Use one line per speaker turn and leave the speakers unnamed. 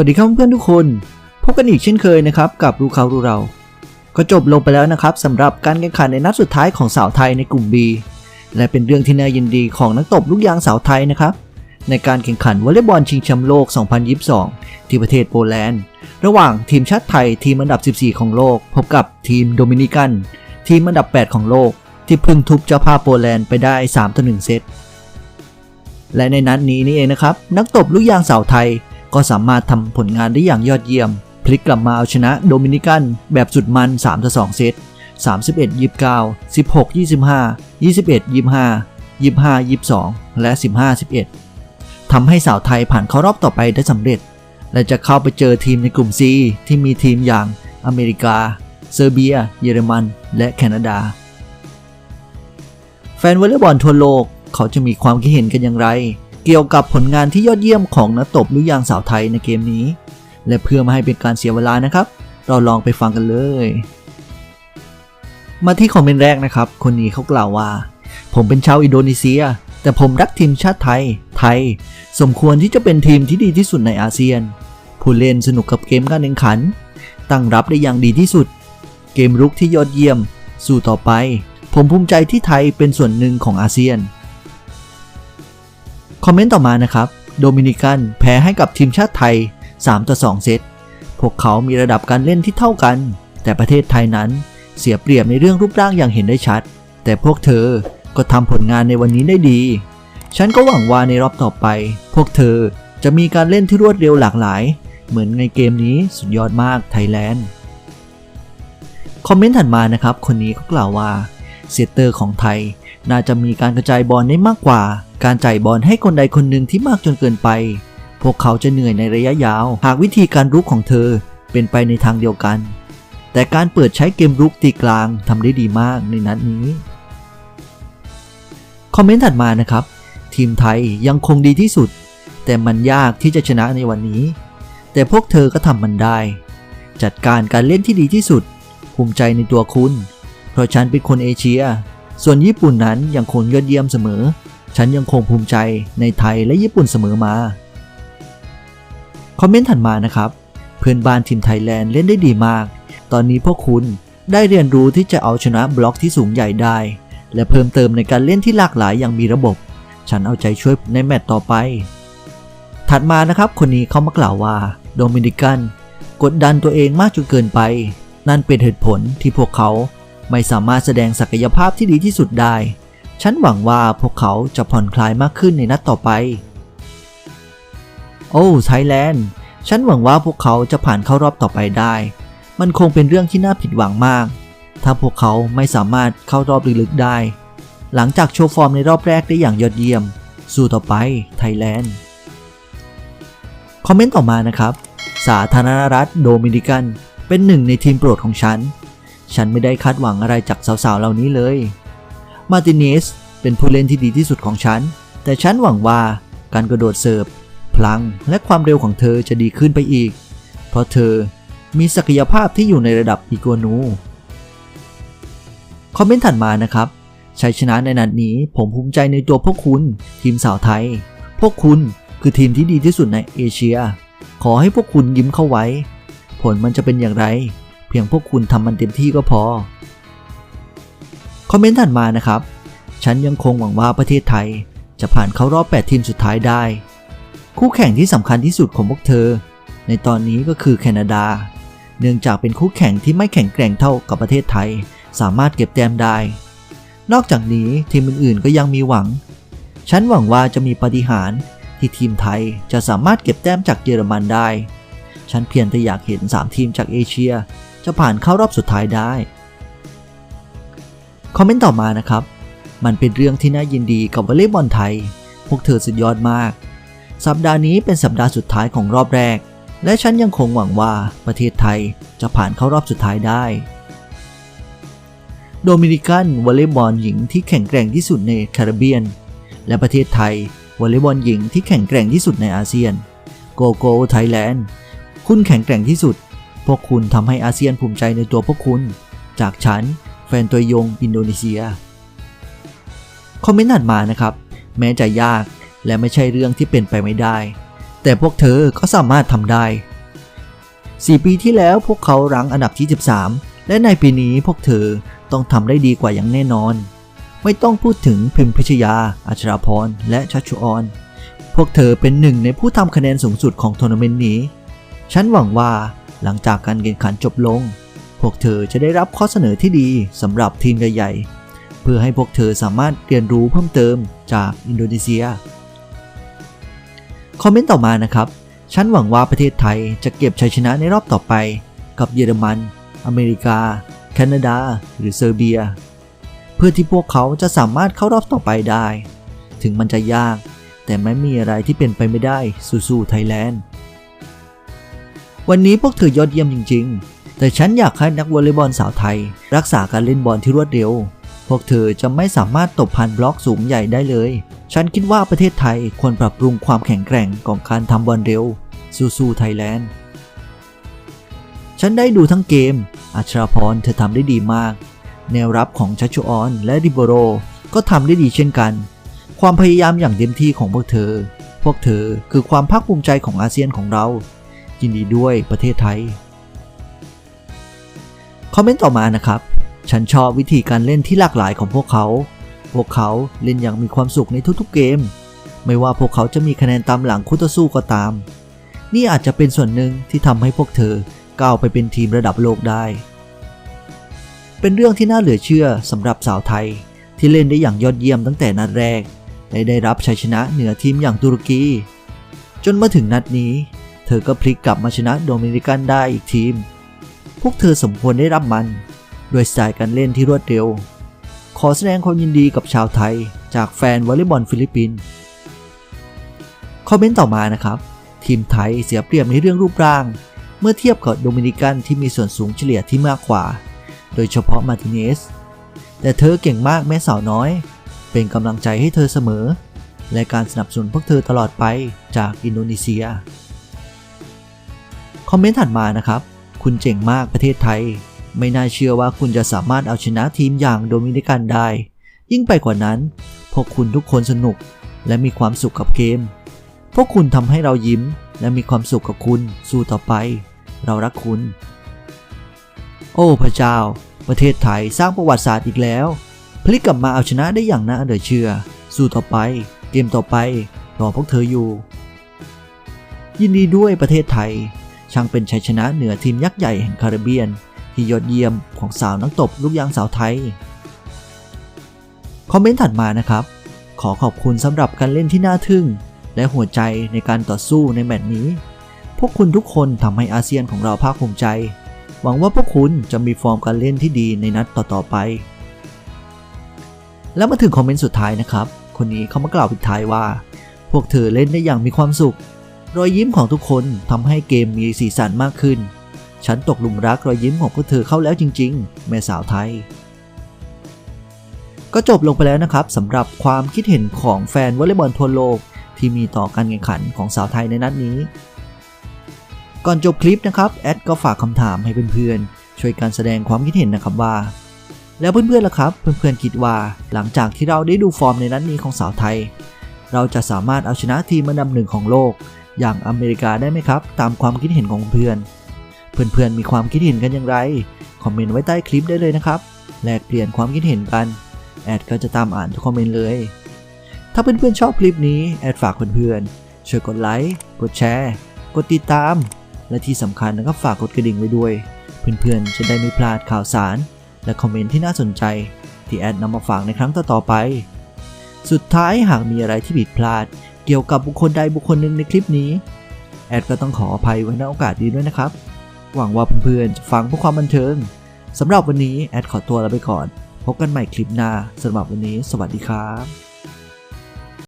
สวัสดีครับเพื่อนทุกคน พบกันอีกเช่นเคยนะครับกับรู้เขารู้เรา ก็จบลงไปแล้วนะครับสำหรับการแข่งขันในนัดสุดท้ายของสาวไทยในกลุ่ม B และเป็นเรื่องที่น่ายินดีของนักตบลูกยางสาวไทยนะครับ ในการแข่งขันวอลเลย์บอลชิงแชมป์โลก 2022 ที่ประเทศโปแลนด์ ระหว่างทีมชาติไทยทีมอันดับ 14 ของโลก พบกับทีมโดมินิกัน ทีมอันดับ 8 ของโลก ที่พึ่งทุบเจ้าภาพโปแลนด์ไปได้3ต่อ1เซตและในนัดนี้นี่เองนะครับนักตบลูกยางสาวไทย ก็สามารถทำผลงานได้อย่างยอดเยี่ยม พลิกกลับมาเอาชนะโดมินิกัน แบบสุดมัน3ต่อ2เซต 31 29 16 25 21 25 25 22 และ 15 11 ทำให้สาวไทยผ่านเข้ารอบต่อไปได้สำเร็จ และจะเข้าไปเจอทีมในกลุ่ม C ที่มีทีมอย่างอเมริกา เซอร์เบีย เยอรมัน และแคนาดา แฟนวอลเลย์บอลทั่วโลกเขาจะมีความคิดเห็นกันอย่างไร เกี่ยวกับผลงานที่ยอดเยี่ยมของนักตบลูกยางสาวไทยในเกมนี้ และเพื่อไม่ให้เป็นการเสียเวลานะครับ เราลองไปฟังกันเลย มาที่คอมเมนต์แรกนะครับ คนนี้เขากล่าวว่า ผมเป็นชาวอินโดนีเซีย แต่ผมรักทีมชาติไทย ไทย สมควรที่จะเป็นทีมที่ดีที่สุดในอาเซียน ผู้เล่นสนุกกับเกมการแข่งขัน ตั้งรับได้อย่างดีที่สุด เกมรุกที่ยอดเยี่ยม สู่ต่อไป ผมภูมิใจที่ไทยเป็นส่วนหนึ่งของอาเซียน คอมเมนต์ต่อมานะครับ โดมินิกันแพ้ให้กับทีมชาติไทย 3 ต่อ 2 เซต พวกเขามีระดับการเล่นที่เท่ากัน แต่ประเทศไทยนั้นเสียเปรียบในเรื่องรูปร่างอย่างเห็นได้ชัด แต่พวกเธอก็ทำผลงานในวันนี้ได้ดี ฉันก็หวังว่าในรอบต่อไป พวกเธอจะมีการเล่นที่รวดเร็วหลากหลาย เหมือนในเกมนี้สุดยอดมากไทยแลนด์ คอมเมนต์ถัดมานะครับ คนนี้เขากล่าวว่า เซตเตอร์ของไทย น่าจะมีการกระจายบอลได้มากกว่า การจ่ายบอลให้คนใดคนหนึ่งที่มากจนเกินไป พวกเขาจะเหนื่อยในระยะยาว หากวิธีการรุกของเธอเป็นไปในทางเดียวกัน แต่การเปิดใช้เกมรุกตีกลางทำได้ดีมากในนัดนี้ คอมเมนต์ถัดมานะครับ ทีมไทยยังคงดีที่สุด แต่มันยากที่จะชนะในวันนี้ แต่พวกเธอก็ทำมันได้ จัดการการเล่นที่ดีที่สุด ภูมิใจในตัวคุณ ราะฉันเป็นคนเอเชีย ส่วนญี่ปุ่นนั้นยังคงยอดเยี่ยมเสมอ ฉันยังคงภูมิใจในไทยและญี่ปุ่นเสมอมา คอมเมนต์ถัดมานะครับ เพื่อนบ้านทีมไทยแลนด์เล่นได้ดีมาก ตอนนี้พวกคุณได้เรียนรู้ที่จะเอาชนะบล็อกที่สูงใหญ่ได้ และเพิ่มเติมในการเล่นที่หลากหลายอย่างมีระบบ ฉันเอาใจช่วยในแมตต์ต่อไป ถัดมานะครับคนนี้เขามากล่าวว่าโดมินิกัน กดดันตัวเองมากจนเกินไป นั่นเป็นเหตุผลที่พวกเขา ไม่สามารถแสดงศักยภาพที่ดีที่สุดได้ ฉันหวังว่าพวกเขาจะผ่อนคลายมากขึ้นในนัดต่อไป โอ้ไทยแลนด์ ฉันหวังว่าพวกเขาจะผ่านเข้ารอบต่อไปได้ มันคงเป็นเรื่องที่น่าผิดหวังมาก ถ้าพวกเขาไม่สามารถเข้ารอบลึกๆได้ หลังจากโชว์ฟอร์มในรอบแรกได้อย่างยอดเยี่ยม สู้ต่อไปไทยแลนด์ คอมเมนต์ต่อมานะครับ สาธารณรัฐโดมินิกันเป็นหนึ่งในทีมโปรดของฉัน ฉันไม่ได้คาดหวังอะไรจากสาวๆ เหล่านี้เลย มาร์ติเนสเป็นผู้เล่นที่ดีที่สุดของฉัน แต่ฉันหวังว่าการกระโดดเสิร์ฟ พลัง และความเร็วของเธอจะดีขึ้นไปอีก เพราะเธอมีศักยภาพที่อยู่ในระดับอีกัวนู คอมเมนต์ถัดมานะครับชัยชนะในนัดนี้ผมภูมิใจในตัวพวกคุณ ทีมสาวไทย พวกคุณคือทีมที่ดีที่สุดในเอเชีย ขอให้พวกคุณยิ้มเข้าไว้ ผลมันจะเป็นอย่างไร เพียงพวกคุณทำมันเต็มที่ก็พอ คอมเมนต์ถัดมานะครับ ฉันยังคงหวังว่าประเทศไทย จะผ่านเข้ารอบ 8 ทีมสุดท้ายได้ คู่แข่งที่สำคัญที่สุดของพวกเธอ ในตอนนี้ก็คือแคนาดา เนื่องจากเป็นคู่แข่งที่ไม่แข็งแกร่งเท่ากับประเทศไทย สามารถเก็บแต้มได้ นอกจากนี้ทีมอื่นๆก็ยังมีหวัง ฉันหวังว่าจะมีปาฏิหาริย์ที่ทีมไทยจะสามารถเก็บแต้มจากเยอรมันได้ ฉันเพียงแต่อยากเห็น 3 ทีมจากเอเชีย จะผ่านเข้ารอบสุดท้ายได้ คอมเมนต์ต่อมานะครับ มันเป็นเรื่องที่น่ายินดีกับวอลเลย์บอลไทย พวกเธอสุดยอดมาก สัปดาห์นี้เป็นสัปดาห์สุดท้ายของรอบแรก และฉันยังคงหวังว่าประเทศไทยจะผ่านเข้ารอบสุดท้ายได้ โดมินิกันวอลเลย์บอลหญิงที่แข็งแกร่งที่สุดในแคริบเบียน และประเทศไทยวอลเลย์บอลหญิงที่แข็งแกร่งที่สุดในอาเซียนโกโก้ไทยแลนด์ คุณแข็งแกร่งที่สุด พวกคุณทำให้อาเซียนภูมิใจในตัวพวกคุณ จากฉัน แฟนตัวยงอินโดนีเซีย คอมเมนต์ถัดมานะครับ แม้จะยากและไม่ใช่เรื่องที่เป็นไปไม่ได้ แต่พวกเธอก็สามารถทำได้ 4 ปีที่แล้วพวกเขารั้งอันดับที่ 13 และในปีนี้พวกเธอต้องทำได้ดีกว่าอย่างแน่นอน ไม่ต้องพูดถึงพิมพิชยา อัชราพร และชัชชุออน พวกเธอเป็นหนึ่งในผู้ทำคะแนนสูงสุดของทัวร์นาเมนต์นี้ ฉันหวังว่า หลังจากการแข่งขันจบลง พวกเธอจะได้รับข้อเสนอที่ดีสำหรับทีมใหญ่ๆ เพื่อให้พวกเธอสามารถเรียนรู้เพิ่มเติมจากอินโดนีเซีย คอมเมนต์ต่อมานะครับ ฉันหวังว่าประเทศไทยจะเก็บชัยชนะในรอบต่อไป กับเยอรมัน อเมริกา แคนาดา หรือเซอร์เบีย เพื่อที่พวกเขาจะสามารถเข้ารอบต่อไปได้ ถึงมันจะยาก แต่ไม่มีอะไรที่เป็นไปไม่ได้สู้ๆไทยแลนด์ วันนี้พวกเธอยอดเยี่ยมจริง ๆ แต่ฉันอยากให้นักวอลเลย์บอลสาวไทย รักษาการเล่นบอลที่รวดเร็ว พวกเธอจะไม่สามารถตบผ่านบล็อกสูงใหญ่ได้เลย ฉันคิดว่าประเทศไทยควรปรับปรุงความแข็งแกร่งของการทำบอลเร็วสู้ๆไทยแลนด์ ฉันได้ดูทั้งเกม อัชราพรเธอทำได้ดีมาก แนวรับของชัชชุออนและริโบโรก็ทำได้ดีเช่นกัน ความพยายามอย่างเต็มที่ของพวกเธอ พวกเธอคือความภาคภูมิใจของอาเซียนของเรา ยินดีด้วยประเทศไทย คอมเมนต์ต่อมานะครับ ฉันชอบวิธีการเล่นที่หลากหลายของพวกเขา พวกเขาเล่นอย่างมีความสุขในทุกๆเกม ไม่ว่าพวกเขาจะมีคะแนนตามหลังคู่ต่อสู้ก็ตาม นี่อาจจะเป็นส่วนหนึ่งที่ทำให้พวกเธอก้าวไปเป็นทีมระดับโลกได้ เป็นเรื่องที่น่าเหลือเชื่อสำหรับสาวไทย ที่เล่นได้อย่างยอดเยี่ยมตั้งแต่นัดแรกและได้รับชัยชนะเหนือทีมอย่างตุรกี จนมาถึงนัดนี้ เธอก็พลิกกลับมาชนะโดมินิกันได้อีกทีม พวกเธอสมควรได้รับมัน ด้วยสไตล์การเล่นที่รวดเร็ว ขอแสดงความยินดีกับชาวไทย จากแฟนวอลเลย์บอลฟิลิปปินส์ คอมเมนต์ต่อมานะครับ ทีมไทยเสียเปรียบในเรื่องรูปร่าง เมื่อเทียบกับโดมินิกันที่มีส่วนสูงเฉลี่ยที่มากกว่า โดยเฉพาะมาร์ติเนส แต่เธอเก่งมากแม้สาวน้อย เป็นกำลังใจให้เธอเสมอ และการสนับสนุนพวกเธอตลอดไปจากอินโดนีเซีย คอมเมนต์ถัดมานะครับ คุณเจ๋งมากประเทศไทย ไม่น่าเชื่อว่าคุณจะสามารถเอาชนะทีมอย่างโดมินิกันได้ ยิ่งไปกว่านั้น พวกคุณทุกคนสนุกและมีความสุขกับเกม พวกคุณทำให้เรายิ้ม และมีความสุขกับคุณสู้ต่อไป เรารักคุณ โอ้พระเจ้า ประเทศไทยสร้างประวัติศาสตร์อีกแล้ว พลิกกลับมาเอาชนะได้อย่างน่าเหลือเชื่อ สู้ต่อไป เกมต่อไปรอพวกเธออยู่ ยินดีด้วยประเทศไทย ช่างเป็นชัยชนะเหนือทีมยักษ์ใหญ่แห่งคาริบเบียน ที่ยอดเยี่ยมของสาวนักตบลูกยางสาวไทย คอมเมนต์ถัดมานะครับ ขอขอบคุณสำหรับการเล่นที่น่าทึ่ง และหัวใจในการต่อสู้ในแมตช์นี้ พวกคุณทุกคนทำให้อาเซียนของเราภาคภูมิใจ หวังว่าพวกคุณจะมีฟอร์มการเล่นที่ดีในนัดต่อๆไป แล้วมาถึงคอมเมนต์สุดท้ายนะครับ คนนี้เขามากล่าวปิดท้ายว่า พวกเธอเล่นได้อย่างมีความสุข รอยยิ้มของทุกคนทำให้เกมมีสีสันมากขึ้น ฉันตกหลุมรักรอยยิ้มของพวกเธอเข้าแล้วจริง ๆ แม่สาวไทย ก็จบลงไปแล้วนะครับสำหรับความคิดเห็นของแฟนวอลเลย์บอลทั่วโลกที่มีต่อการแข่งขันของสาวไทยในนัดนี้ ก่อนจบคลิปนะครับแอดก็ฝากคำถามให้เพื่อนๆ ช่วยการแสดงความคิดเห็นนะครับว่า แล้วเพื่อนๆล่ะครับ เพื่อนๆคิดว่าหลังจากที่เราได้ดูฟอร์มในนัดนี้ของสาวไทย เราจะสามารถเอาชนะทีมอันดับหนึ่งของโลก อย่างอเมริกาได้ไหมครับ ตามความคิดเห็นของเพื่อน เพื่อนๆมีความคิดเห็นกันอย่างไร คอมเมนต์ไว้ใต้คลิปได้เลยนะครับ แลกเปลี่ยนความคิดเห็นกัน แอดก็จะตามอ่านทุกคอมเมนต์เลย ถ้าเพื่อนๆชอบคลิปนี้แอดฝากเพื่อนๆช่วยกดไลค์ กดแชร์ กดติดตาม และที่สำคัญนะครับฝากกดกระดิ่งไว้ด้วย เพื่อนๆจะได้ไม่พลาดข่าวสาร และคอมเมนต์ที่น่าสนใจ ที่แอดนำมาฝากในครั้งต่อๆไป สุดท้ายหากมีอะไรที่ผิดพลาด เกี่ยวกับบุคคลใดบุคคลหนึ่งในคลิปนี้ แอดก็ต้องขออภัยไว้ในโอกาสดีด้วยนะครับ หวังว่าเพื่อนๆจะฟังเพื่อความบันเทิงสำหรับวันนี้แอดขอตัวลาไปก่อน พบกันใหม่คลิปหน้าสำหรับวันนี้ สวัสดีครับ